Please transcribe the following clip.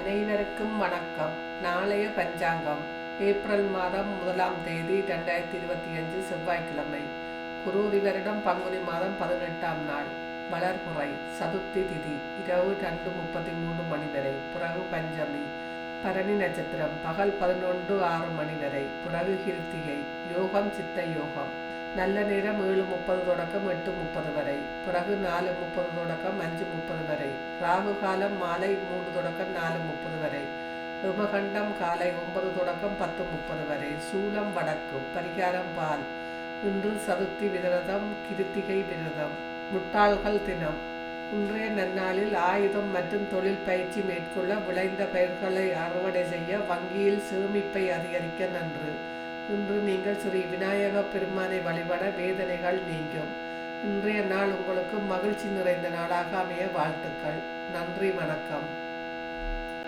அனைவருக்கும் வணக்கம். நாளைய பஞ்சாங்கம். ஏப்ரல் மாதம் முதலாம் தேதி ரெண்டாயிரத்தி இருபத்தி அஞ்சு செவ்வாய்க்கிழமை. குருதி வருடம் பங்குனி மாதம் பதினெட்டாம் நாள். வளர்புறை சதுர்த்தி திதி இரவு ரெண்டு முப்பத்தி மூணு மணி வரை. பிறகு பஞ்சமி. பரணி நட்சத்திரம் பகல் பதினொன்று ஆறு மணி வரை. பிறகு கிருத்திகை யோகம் சித்த யோகம். நல்ல நேரம் ஏழு முப்பது தொடக்கம் எட்டு முப்பது வரை. பிறகு நாலு முப்பது தொடக்கம் அஞ்சு முப்பது வரை. ராகு காலம் மாலை மூன்று தொடக்கம் நாலு ரிமகண்டம் காலை ஒன்பது தொடக்கம் பத்து முப்பது வரை. சூலம் வடக்கு பரிகாரம் பால். இன்று சதுர்த்தி விரதம் கிருத்திகை விரதம். முட்டாள்கள் தினம். இன்றைய நன்னாளில் ஆயுதம் மற்றும் தொழில் பயிற்சி மேற்கொள்ள விளைந்த பயிர்களை அறுவடை செய்ய வங்கியில் சேமிப்பை அதிகரிக்க நன்று. இன்று நீங்கள் ஸ்ரீ விநாயக பெருமானை வழிபட வேதனைகள் நீங்கும். இன்றைய நாள் உங்களுக்கு மகிழ்ச்சி நிறைந்த நாளாக அமைய வாழ்த்துக்கள். நன்றி வணக்கம்.